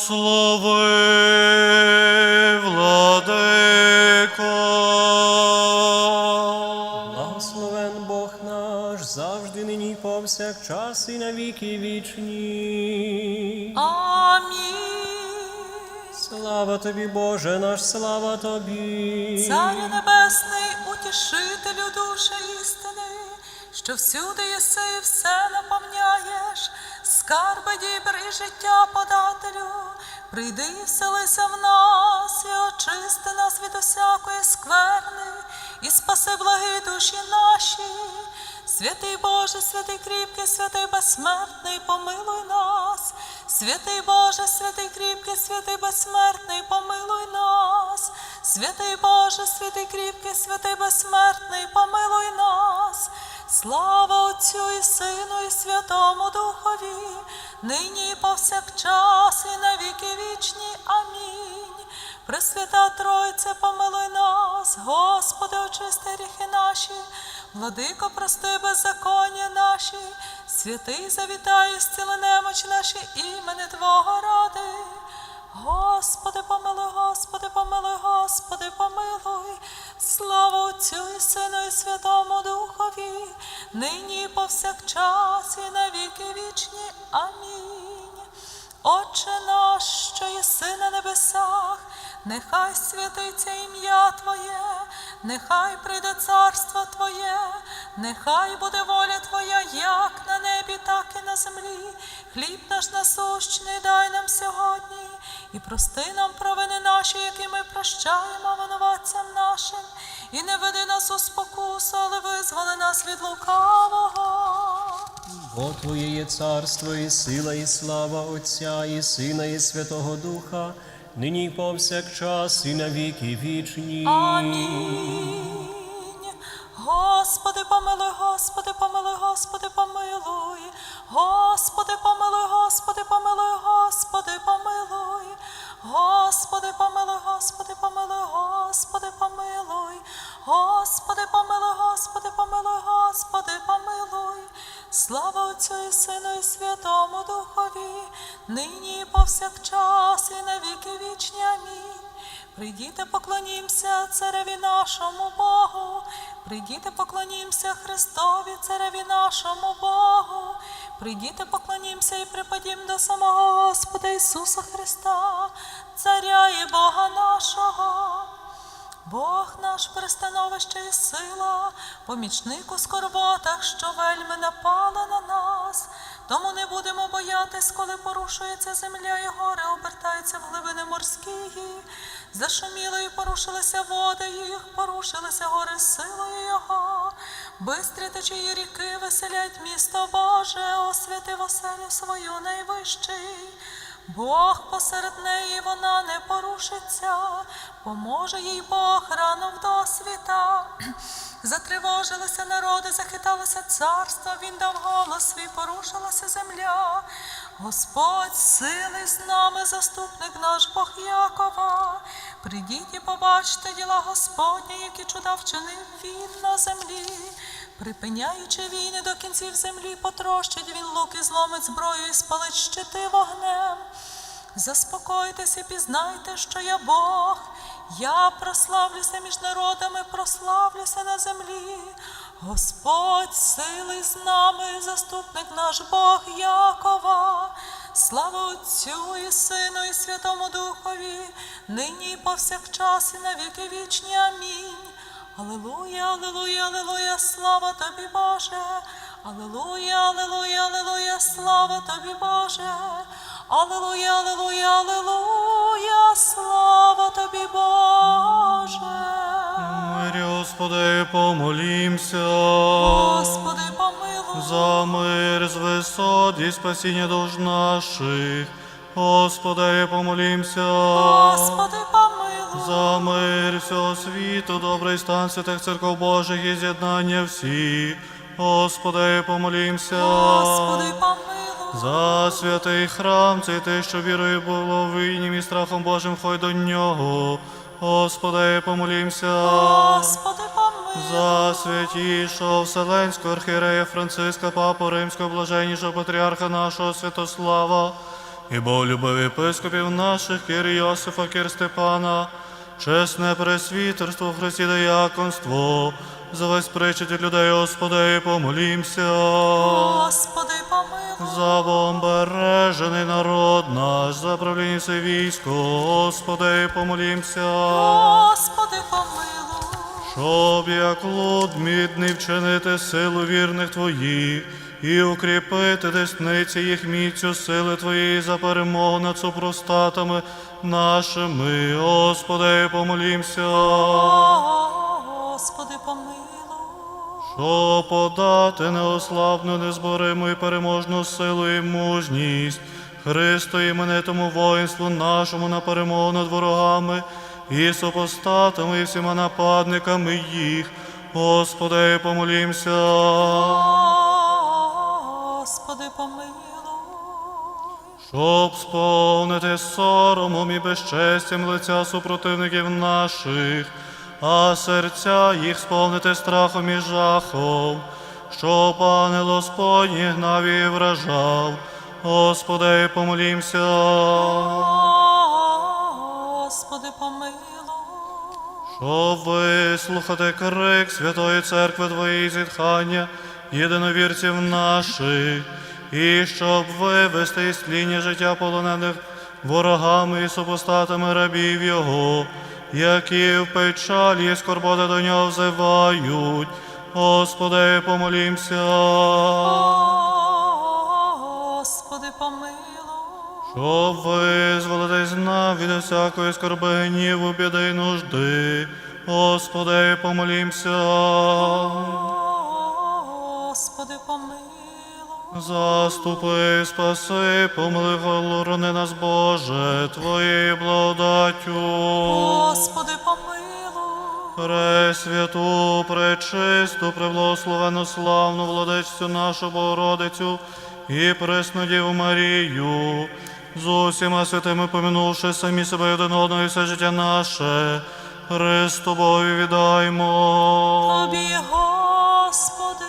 Благослови, владико. Благословен Бог наш, завжди нині повсякчас і на віки вічні. Амінь. Слава тобі, Боже наш, слава тобі. Царю небесний, утішителю душі істини, що всюди єси і все наповняєш, скарби дібри життя подателю, прийди і вселися в нас, і очисти нас від усякої скверни, і спаси благі душі наші. Святий Боже, святий кріпкий, святий безсмертний, помилуй нас. Святий Боже, святий кріпкий, святий безсмертний, помилуй нас. Святий Боже, святий кріпкий, святий безсмертний, помилуй нас. Слава Отцю і Сину, і Святому Духові, нині і повсякчас, і на віки вічні. Амінь. Пресвята Тройце, помилуй нас, Господи, очисти гріхи наші, владико, прости беззаконня наші, святий завітай, зціли немочі наші імени Твого ради. Господи, помилуй, Господи, помилуй, Господи, помилуй, слава Отцю і Сину і Святому Духові, нині і повсякчас, і на віки вічні. Амінь. Отче наш, що єси на небесах, нехай святиться ім'я Твоє, нехай прийде царство Твоє, нехай буде воля Твоя, як на небі, так і на землі. Хліб наш насущний дай нам сьогодні, і прости нам провини наші, які ми прощаємо винуватцям нашим, і не веди нас у спокусу, але визволи нас від лукавого. Бо Твоє є царство, і сила, і слава Отця, і Сина, і Святого Духа, нині і повсякчас, і на віки вічні. Амінь. Господи, помилуй, Господи, помилуй, Господи, помилуй. Господи, помилуй, Господи, помилуй, Господи, помилуй. Господи, помилуй, Господи, помилуй, Господи, помилуй. Господи, помилуй, Господи, помилуй, Господи, помилуй. Слава Отцю і Сину і Святому Духові, нині і повсякчас, і на віки вічні. Амінь. Прийдіте, поклонімся цареві нашому Богу. Прийдіте, поклонімся Христові, цареві нашому Богу. Прийдіте, поклонімся і припадім до самого Господа Ісуса Христа, Царя і Бога нашого. Бог наш перестановище і сила, помічник у скорботах, що вельми напала на нас. Тому не будемо боятись, коли порушується земля і гори, обертаються в глибини морські. Зашуміли і порушилися води їх, порушилися гори силою Його. Бистрі течії ріки веселять місто Боже, освятив оселю свою найвищий. Бог посеред неї вона не порушиться, поможе їй Бог рано в досвіта. Затривожилися народи, захиталося царство, він дав голос свій, порушилася земля. Господь сили з нами, заступник наш Бог Якова. Придіть і побачте діла Господні, які чуда вчинив він на землі. Припиняючи війни до кінців землі, потрощить він лук і зломить зброю і спалить щити вогнем. Заспокойтесь і пізнайте, що я Бог. Я прославлюся між народами, прославлюся на землі. Господь сили з нами, заступник наш Бог Якова. Слава Отцю і Сину, і Святому Духові, нині і повсякчас, і на віки вічні. Амінь. Аллилуйя, аллилуйя, аллилуйя, слава тобі, Боже, Аллилуйя, аллилуйя, аллилуйя, слава тобі, Боже, Аллилуйя, аллилуйя, аллилуйя, слава тобі, Боже. Мирі, Господи, помолімся, Господи, помилуй. за мир з висот і спасіння душ наших, Господи, помолімся, Господи, помилуй. За мир всього світу, добрий стан святих церков Божих і з'єднання всіх. Господи, помолімся. Господи, помилуй. За святий храм, цей те, що вірою було виннім і страхом Божим, хой до нього. Господи, помолімся. Господи, помилуй. За святішого Вселенського архієрея Франциска, Папу Римського, блаженнішого патріарха нашого Святослава, і Боголюбив єпископів наших, Кир Йосифа, Кир Степана, чесне пресвітерство, Христі дияконство, за весь причити людей, Господи, помолімся. Господи, помилуй. За бомбережений народ наш, за правління все військо, Господи, помолімся. Господи, помилуй. Щоб як луд мідний вчинити силу вірних твоїх і укріпити десниці їх міцю сили твоєї за перемогу над супростатами нашими. Господи, помолімся. Господи, помилуй. Щоб подати неослабну, незбориму і переможну силу і мужність Христу іменитому воїнству нашому на перемогу над ворогами і супостатами, і всіма нападниками їх. Господи, помолімся. Помилуй. Щоб сповнити соромом і безчестям лиця супротивників наших, а серця їх сповнити страхом і жахом, щоб ангел Господній гнав і вражав. Господи, помолімся. Господи, помилуй. Щоб вислухати крик Святої Церкви Твоєї зітхання, єдиновірців наших, і щоб вивести із тління життя полонених ворогами і супостатами рабів Його, які в печалі і скорботи до нього взивають. Господи, помолімся. Господи, помилуй. Щоб визволитись нам від усякої скорби, гніву, біди й нужди. Господи, помолімся. Заступи, спаси, помили, горони нас, Боже, Твоєю благодаттю. Господи, помилуй. Пресвяту, пречисту, преблагословену, славну владичцю нашу Богородицю і пресну Діву Марію, з усіма святими помінувши самі себе один одного і все життя наше, Христу Богові віддаймо. Тобі, Господи.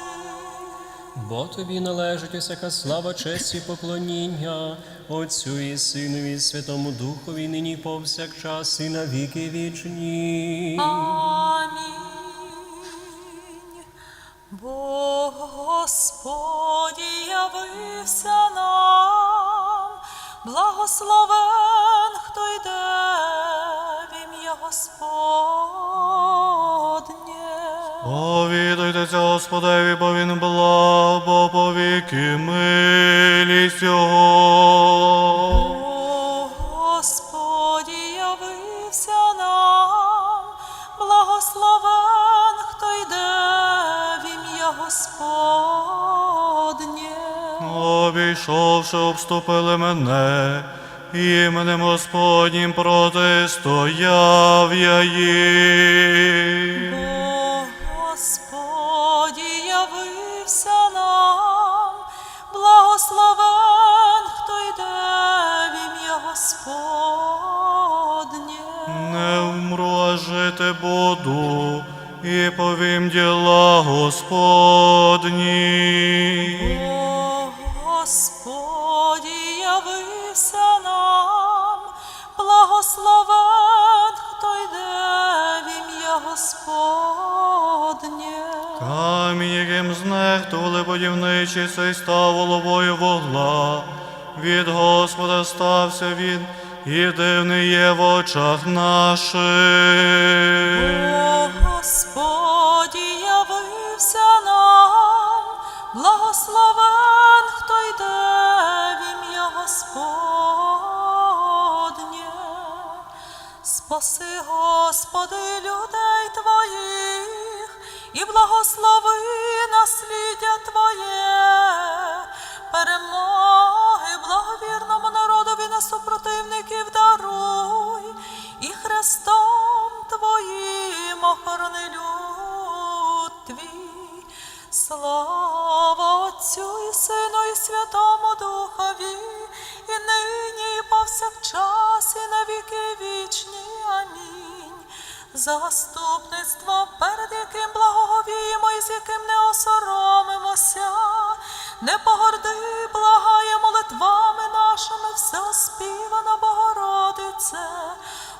Бо тобі належить усяка слава, честь і поклоніння, Отцю і Синові, і Святому Духові, нині повсякчас і на віки вічні. Амінь. Бог Господь явився нам, благословен, хто йде Повідуйтеся Господеві, бо він благ, бо повіки милість Його. Бог Господь явився нам, благословен, хто йде в ім'я Господнє. Обійшовши, обступили мене, іменем Господнім протистояв я їм. Жити буду, і повім діла Господні. Бог Господь явився нам, благословен, хто йде в ім'я Господнє. Камінь, яким знехтували будівничі, цей став головою вогла. Від Господа стався він, і дивний є в очах наших. Благослови насліддя Твоє, перемоги благовірному народові на супротивників даруй, і Христом Твоїм охорони люд Твій. Слава Отцю і Сину, і Святому Духові, і нині, і повсякчас, і на віки. Заступництво, перед яким благоговіємо і з яким не осоромимося, не погорди, благає молитвами нашими, всеоспівана Богородице,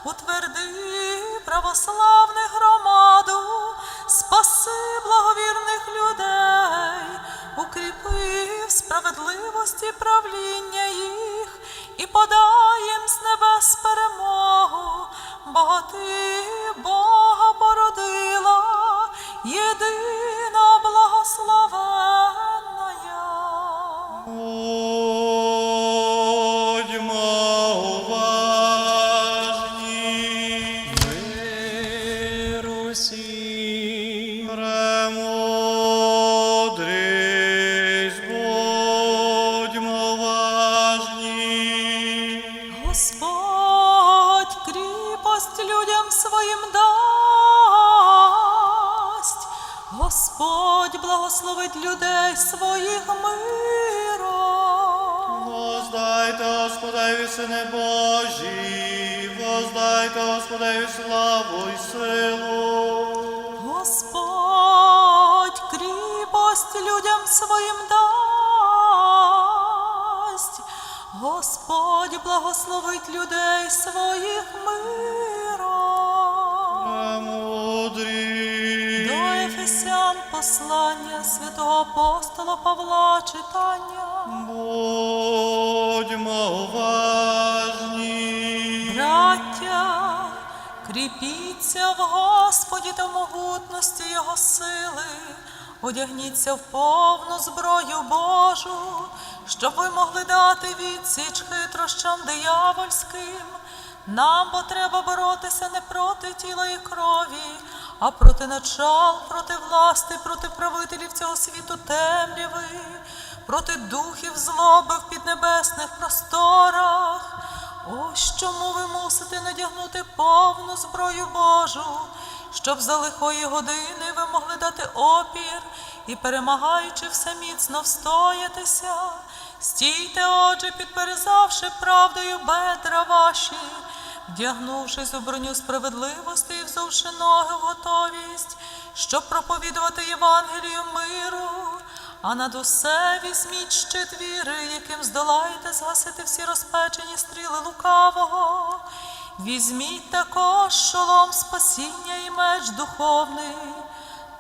утверди православних громаду, спаси благовірних людей, укріпи в справедливості правління їх і подай їм з небес перемогу, бо ти Господь благословить людей своїх миром. Премудрість. До Ефесян послання святого апостола Павла читання. Будьмо уважні. Браття, кріпіться в Господі та могутності Його сили, одягніться в повну зброю Божу, щоб ви могли дати відсіч хитрощам диявольським. Нам бо треба боротися не проти тіла і крові, а проти начал, проти власти, проти правителів цього світу темряви, проти духів злоби в піднебесних просторах. Ось чому ви мусите надягнути повну зброю Божу, щоб за лихої години ви могли дати опір і, перемагаючи все міцно встоятися. Стійте, отже, підперезавши правдою бедра ваші, вдягнувшись у броню справедливості і взовши ноги в готовість, щоб проповідувати Євангелію миру. А над усе візьміть щит віри, яким здолаєте згасити всі розпечені стріли лукавого. Візьміть також шолом спасіння і меч духовний,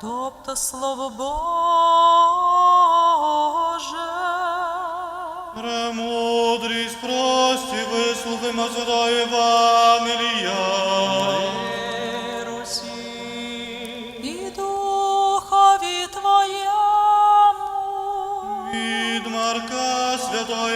тобто слово Боже. Премудрість прості, вислухаймо святого Євангелія. Мир усім. І духові Твоєму. Від Марка Євангелія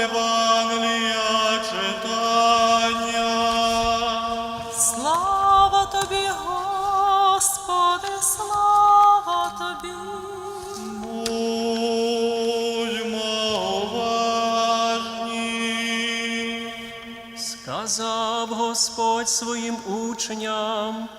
Господь своїм учням,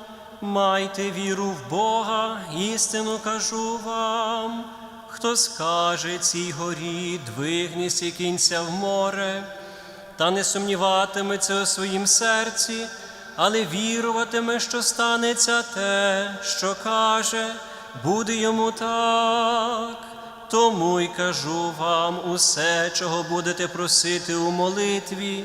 майте віру в Бога, істину кажу вам. Хто скаже цій горі, двигнись кінця в море, та не сумніватиметься у своїм серці, але віруватиме, що станеться те, що каже, буде йому так. Тому й кажу вам усе, чого будете просити у молитві,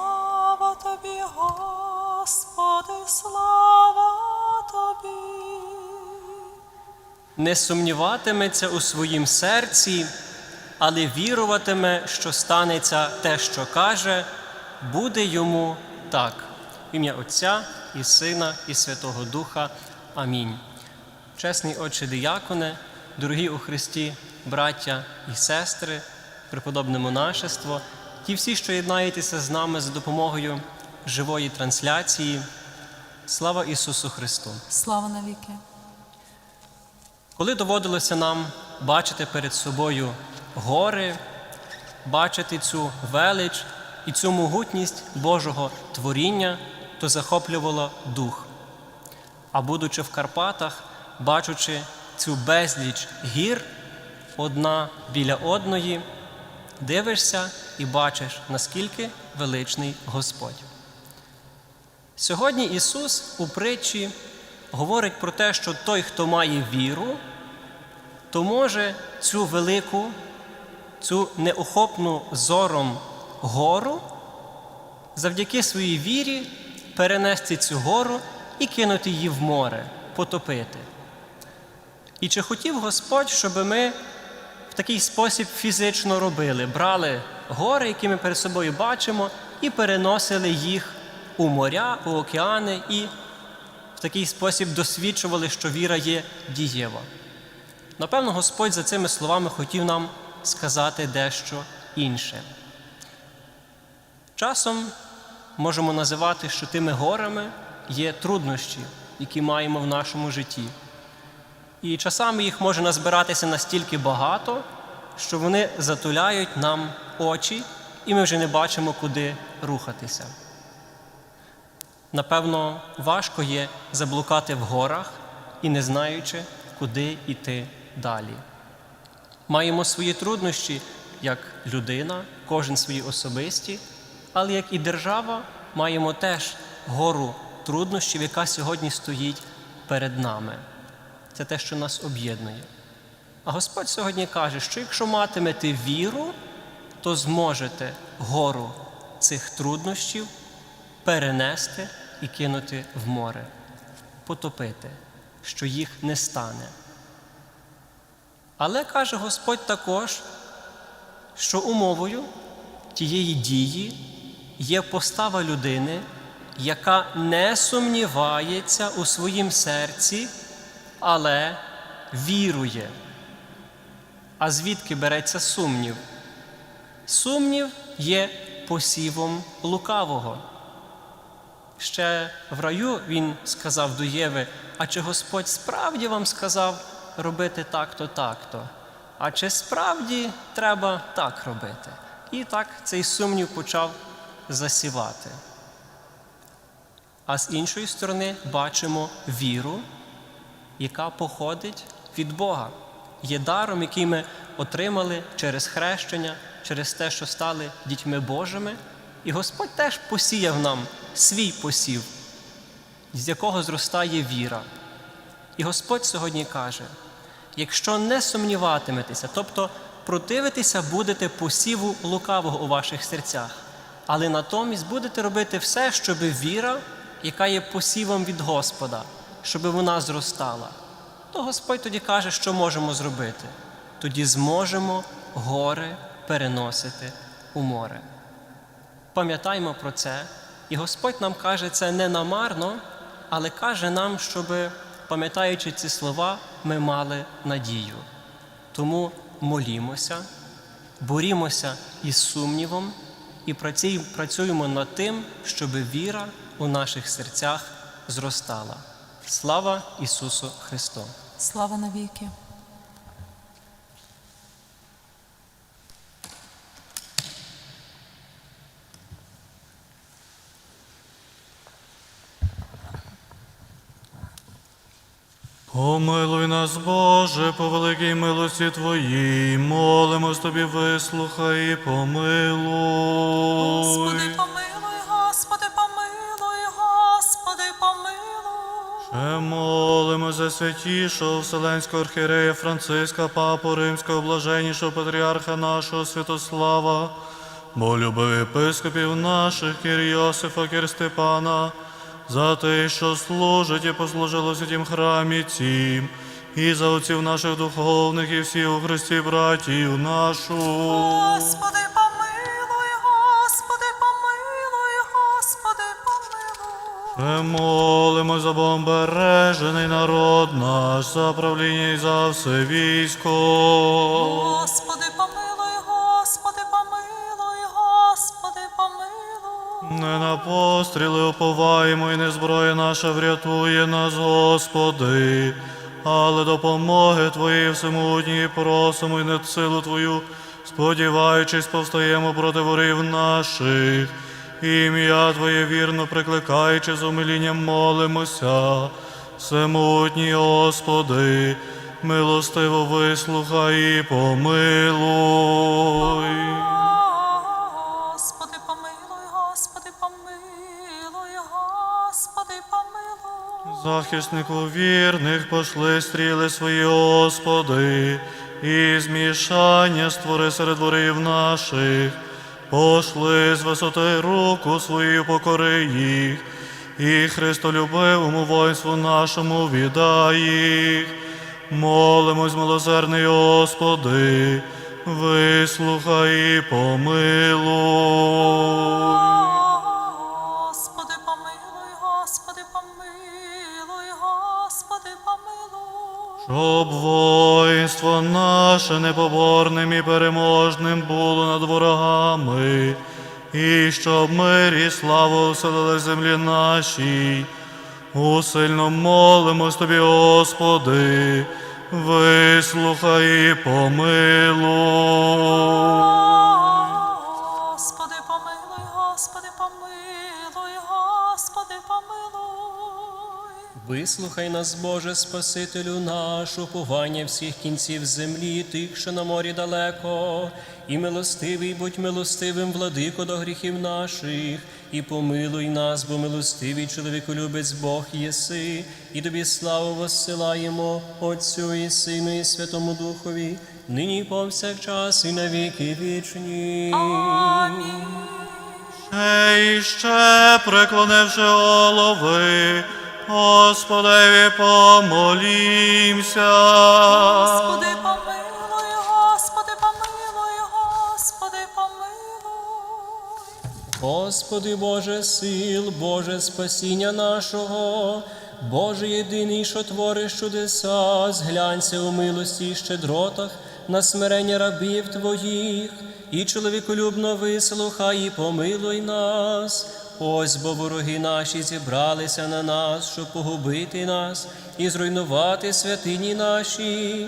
Слава тобі. не сумніватиметься у своїм серці, але віруватиме, що станеться те, що каже, буде йому так. В ім'я Отця і Сина, і Святого Духа. Амінь. Чесний Отче Діяконе, дорогі у Христі, браття і сестри, преподобне монашество, ті всі, що єднаєтеся з нами за допомогою живої трансляції. Слава Ісусу Христу! Слава навіки. Коли доводилося нам бачити перед собою гори, бачити цю велич і цю могутність Божого творіння, то захоплювало дух. А будучи в Карпатах, бачучи цю безліч гір одна біля одної, дивишся і бачиш, наскільки величний Господь. Сьогодні Ісус у притчі говорить про те, що той, хто має віру, то може цю велику, цю неохопну зором гору завдяки своїй вірі перенести цю гору і кинути її в море, потопити. І чи хотів Господь, щоб ми в такий спосіб фізично робили, брали гори, які ми перед собою бачимо, і переносили їх у моря, у океани, і в такий спосіб досвідчували, що віра є дієва. Напевно, Господь за цими словами хотів нам сказати дещо інше. Часом можемо називати, що тими горами є труднощі, які маємо в нашому житті. І часами їх може назбиратися настільки багато, що вони затуляють нам очі, і ми вже не бачимо, куди рухатися. Напевно, важко є заблукати в горах і не знаючи, куди йти далі. Маємо свої труднощі як людина, кожен свої особисті, але як і держава маємо теж гору труднощів, яка сьогодні стоїть перед нами. Це те, що нас об'єднує. А Господь сьогодні каже, що якщо матимете віру, то зможете гору цих труднощів перенести і кинути в море, потопити, що їх не стане. Але каже Господь також, що умовою тієї дії є постава людини, яка не сумнівається у своїм серці, але вірує. А звідки береться сумнів? Сумнів є посівом лукавого. Ще в раю він сказав до Єви, а чи Господь справді вам сказав робити так-то, так-то? А чи справді треба так робити? І так цей сумнів почав засівати. А з іншої сторони бачимо віру, яка походить від Бога, є даром, який ми отримали через хрещення, через те, що стали дітьми Божими. І Господь теж посіяв нам свій посів, з якого зростає віра. І Господь сьогодні каже: якщо не сумніватиметеся, тобто противитися будете посіву лукавого у ваших серцях, але натомість будете робити все, щоб віра, яка є посівом від Господа, щоб вона зростала, то Господь тоді каже, що можемо зробити. Тоді зможемо гори переносити у море. Пам'ятаймо про це, і Господь нам каже це не намарно, але каже нам, щоб, пам'ятаючи ці слова, ми мали надію. Тому молімося, борімося із сумнівом і працюємо над тим, щоб віра у наших серцях зростала. Слава Ісусу Христу! Слава навіки. Помилуй нас, Боже, по великій милості Твоїй, молимось Тобі, вислухай і помилуй. Господи, помилуй, Господи, помилуй, Господи, помилуй. Ще молимо за святішого Вселенського архієрея Франциска, Папу Римського, блаженнішого патріарха нашого Святослава, бо любив єпископів наших Кір Йосифа, Кір Степана, за те, що служить і послужило в святім храмі цім, і за отців наших духовних, і всіх у Христі братію нашу. Господи, помилуй, Господи, помилуй, Господи, помилуй. Ми Молимо за Богом бережений народ наш, за правління і за все військо. Господи, помилуй, Не на постріли уповаємо, і не зброя наша врятує нас, Господи, але допомоги Твої всемутній просимо і над силу Твою, сподіваючись, повстаємо проти ворів наших. Ім'я Твоє вірно прикликаючи з умилінням молимося. Всемутній Господи, милостиво вислухай і помилуй. Захиснику вірних пошли стріли свої, Господи, і змішання створи серед ворів наших, пошли з висоти руку свою покори їх, і Христолюбивому воїнству нашому віддай їх. Молимось, милосердний Господи, вислухай і помилуй. Щоб воїнство наше непоборним і переможним було над ворогами, і щоб мир і славу оселили землі нашій. Усильно молимось тобі, Господи, вислухай і помилуй. Вислухай нас, Боже, Спасителю наш, уповання всіх кінців землі, тих, що на морі далеко, і милостивий, будь милостивим, владико до гріхів наших, і помилуй нас, бо милостивий чоловіколюбець Бог єси, і тобі славу воссилаємо Отцю і Сину, і Святому Духові, нині повсякчас, і на віки вічні. Амінь. Ще і ще, преклонивши голови, Господеві помолімся. Господи, помилуй, Господи, помилуй, Господи, помилуй. Господи Боже сил, Боже спасіння нашого, Боже єдиний, що твориш чудеса, зглянься у милості і щедротах на смирення рабів Твоїх, і чоловіколюбно вислухай і помилуй нас. Ось бо вороги наші зібралися на нас, щоб погубити нас і зруйнувати святині наші.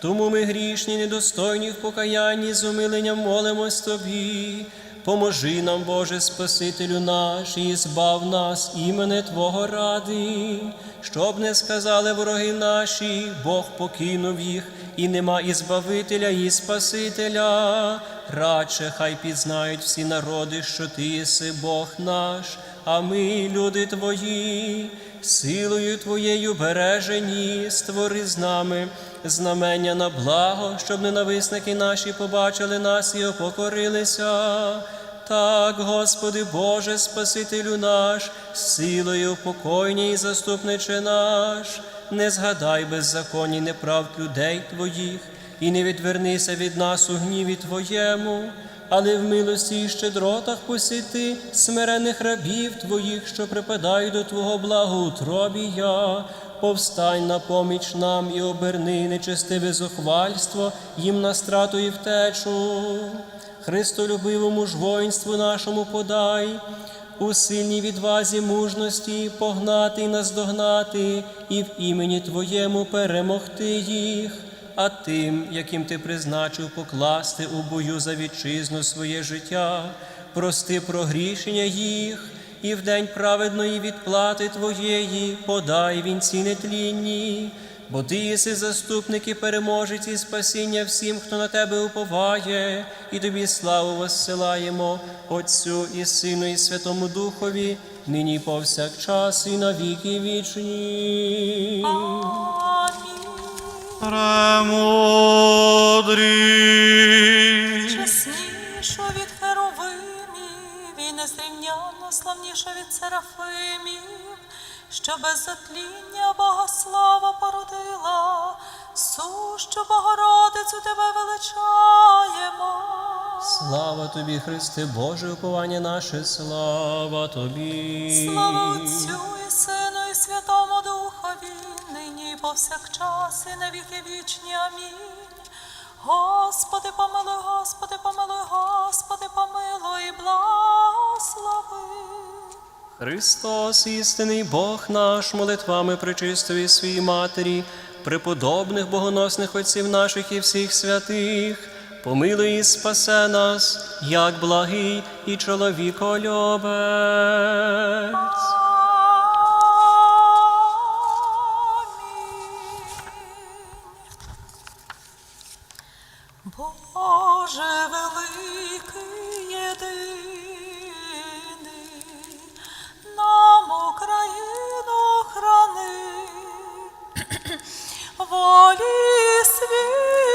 Тому ми грішні, недостойні в покаянні, з умиленням молимось Тобі. Поможи нам, Боже Спасителю наш, і збав нас імене Твого ради, щоб не сказали вороги наші, Бог покинув їх, і нема і Збавителя, і Спасителя. Радше хай пізнають всі народи, що Ти єси Бог наш, а ми, люди Твої, силою Твоєю бережені, створи з нами знамення на благо, щоб ненависники наші побачили нас і опокорилися. Так, Господи Боже, Спасителю наш, силою покойня і заступниче наш, не згадай беззаконні неправд людей Твоїх, і не відвернися від нас у гніві Твоєму, але в милості і щедротах посіти смирених рабів Твоїх, що припадають до Твого благоутробія. Повстань на поміч нам і оберни нечестиве зухвальство їм на страту і втечу. Христолюбивому ж воїнству нашому подай, у сильній відвазі мужності погнати і наздогнати, і в імені Твоєму перемогти їх, а тим, яким ти призначив покласти у бою за вітчизну своє життя, прости прогрішення їх. І в день праведної відплати Твоєї подай вінці нетлінні, бо ти єси заступник і переможець і спасіння всім, хто на тебе уповає, і тобі славу воссилаємо Отцю і Сину, і Святому Духові, нині повсякчас, і на віки вічні. Премудрі. Чесніша від херовимів і незрівняно славніша від серафимів, що без затління Богослава породила, сущу Богородицю тебе величаємо. Слава тобі, Христе Боже, уповання наше, слава тобі. Слава Отцю Святому Духові, нині повсякчас, і на віки вічні. Амінь. Господи, помилуй, Господи, помилуй, Господи, помилуй, благослови. Христос, істинний Бог наш, молитвами причистої своїй Матері, преподобних богоносних отців наших і всіх святих, помилуй і спасе нас, як благий і чоловіколюбець. Волі світу